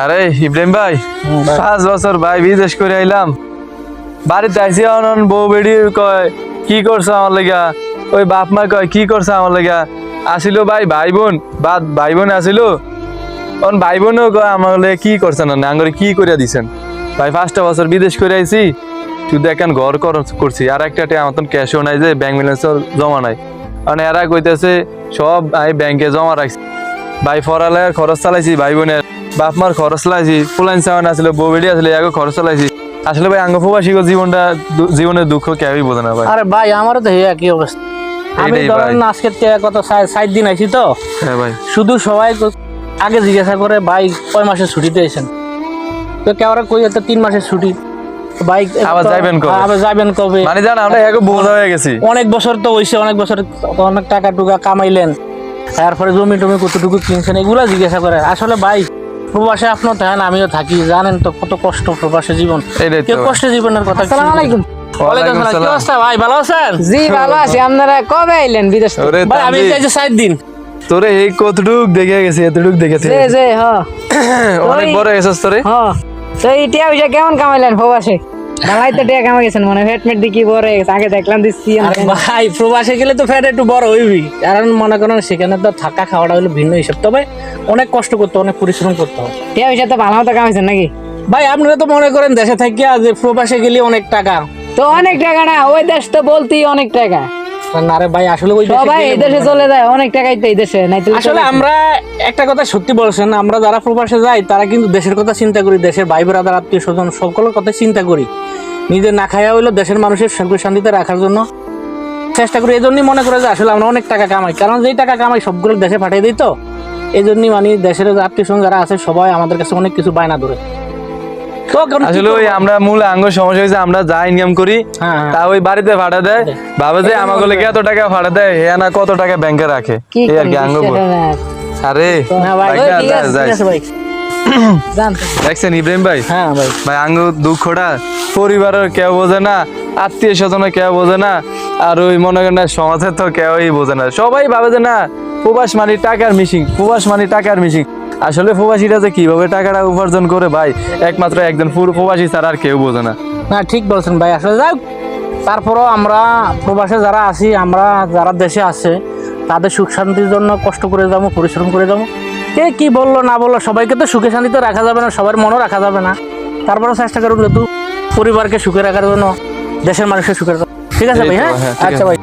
আরে ইব্রাহিম ভাই ভাই। পাঁচ বছর ভাই বিদেশ করে আইলাম। বাড়িতে আইসি অনন বউ বেড়ি কয় কি করছ আমার লেগা? ওই বাপ মা কয় কি করছ আমার লেগা? আসিল ভাই ভাই বোন বাদ ভাই বোন আসিল। অন ভাই বোনও কয় আমার লেগে কি করছে না আঙ্গরে কি করিয়া দিছেন? ভাই পাঁচটা বছর বিদেশ করে আইছি। শুধু এখন ঘর কর- করছি আর একটা আমার ক্যাশও নাই যে ব্যাংক ব্যালেন্সও জমা নাই। কারণ এরা কইতেছে সব আমি ব্যাংকে জমা রাখছি। ভাই ফরালে খরচ চালাইছি ভাই বোনের বাপ মার খরচ চালাইছি ফুলাইন সামান আসলে বউ বেড়ি আসলে এগো খরচ চালাইছি। আসলে ভাই আঙ্গ প্রবাসী জীবনটা জীবনের দুঃখ কেউই বোঝে না ভাই। আরে ভাই আমারও তো একই অবস্থা। আমি ধরেন আজকে কত ষাট দিন আইছি তো। হ্যাঁ ভাই। শুধু সবাই আগে জিজ্ঞাসা করে ভাই কয় মাসের ছুটিতে এসেছেন তো কেউ কই তো তিন মাসের ছুটি। বাইক আবার যাইবেন কবে? আবার যাবেন কবে? মানে জান আমরা এগো বোঝা হয়ে গেছি। অনেক বছর তো হইছে অনেক বছর অনেক টাকা টুকা কামাইলেন। তারপরে জমি টমি কতটুকু কিনছেন এগুলা জিজ্ঞাসা করে। আসলে ভাই প্রবাসে আপনিও থাকেন আমিও থাকি জানেন তো কত কষ্ট প্রবাসে জীবন। কেউ। কষ্ট জীবনের কথা আসসালামু আলাইকুম। কি অবস্থা ভাই ভালো আছেন? জি ভালো আছি। আপনারা কবে আইলেন বিদেশ ভাই আমি দিন। তোরে এই কতটুক দেখে গেছে এতটুক দেখেছে। জি জি হ। অনেক বড় এসেছ তোরে। তো কেমন কামাইলেন প্রবাসে? বাংলায় তো টিয়া কামাই গেছেন মনে ফ্যাট মেট দিকে বড় গেছে আগে দেখলাম দিচ্ছি ভাই প্রবাসে গেলে তো ফ্যাট একটু বড় হইবি। কারণ মনে করেন সেখানে তো থাকা খাওয়াটা হলো ভিন্ন হিসাব। তবে অনেক কষ্ট করতে অনেক পরিশ্রম করতে ঠিক পয়সা তো ভালো মতো কামাইছেন নাকি? ভাই আপনারা তো মনে করেন দেশে থাকি আজ প্রবাসে গেলে অনেক টাকা। তো অনেক টাকা না ওই দেশ তো বলতেই অনেক টাকা। না রে ভাই আসলে ওই দেশে সবাই এই দেশে চলে যায় অনেক টাকাই তো এই দেশে নাই আসলে আমরা একটা কথা সত্যি বলছেন আমরা যারা প্রবাসে যাই তারা কিন্তু দেশের কথা চিন্তা করি দেশের ভাই ব্রাদার আত্মীয় স্বজন সকলের কথা চিন্তা করি। নিজে না খাইয়া হইল দেশের মানুষের সুখে শান্তিতে রাখার জন্য চেষ্টা করি। এই জন্যই মনে করে যে আসলে আমরা অনেক টাকা কামাই কারণ যেই টাকা কামাই সবগুলো দেশে পাঠিয়ে দিই তো। এই জন্যই মানে দেশের আত্মীয় স্বজন যারা আছে সবাই আমাদের কাছে অনেক কিছু বায়না ধরে। আসলে ওই আমরা মূল আঙ্গ সমস্যা হয়েছে আমরা যা ইনকাম করি হ্যাঁ, হ্যাঁ। তা ওই বাড়িতে ভাড়া দেয়। ভাবে যে আমাকে লেগে এত টাকা ভাড়া দেয় হে না কত টাকা ব্যাংকে রাখে? এই আর কি আঙ্গ আরে না ভাই ভাই, ওই যা, ঠিক যা, আছে, যাই। ঠিক আছে ভাই। জানতো দেখছেন ইব্রাহিম ভাই? হ্যাঁ ভাই। আঙ্গ দুঃখটা পরিবারের কেউ বোঝে না আত্মীয় স্বজনে কেউ বোঝে না আর ওই মনে করেন সমাজের তো কেউই বোঝে না। সবাই ভাবে যে না প্রবাস মানে টাকার মিশিং প্রবাস মানে টাকার মিশিং আসলে প্রবাসীরা যে কীভাবে টাকাটা উপার্জন করে ভাই একমাত্র একজন পুরো প্রবাসী ছাড়া আর কেউ বোঝে না। না ঠিক বলছেন ভাই। আসলে যাই তারপরও আমরা প্রবাসে যারা আছি আমরা যারা দেশে আছে তাদের সুখ শান্তির জন্য কষ্ট করে যাব পরিশ্রম করে যাব। কে কি বলল না বলল সবাইকে তো সুখে শান্তিতে রাখা যাবে না সবার মনও রাখা যাবে না। তারপরে চেষ্টা করুন যেহেতু পরিবারকে সুখে রাখার জন্য দেশের মানুষকে সুখে ঠিক আছে ভাই হ্যাঁ? হ্যাঁ, আচ্ছা ভাই।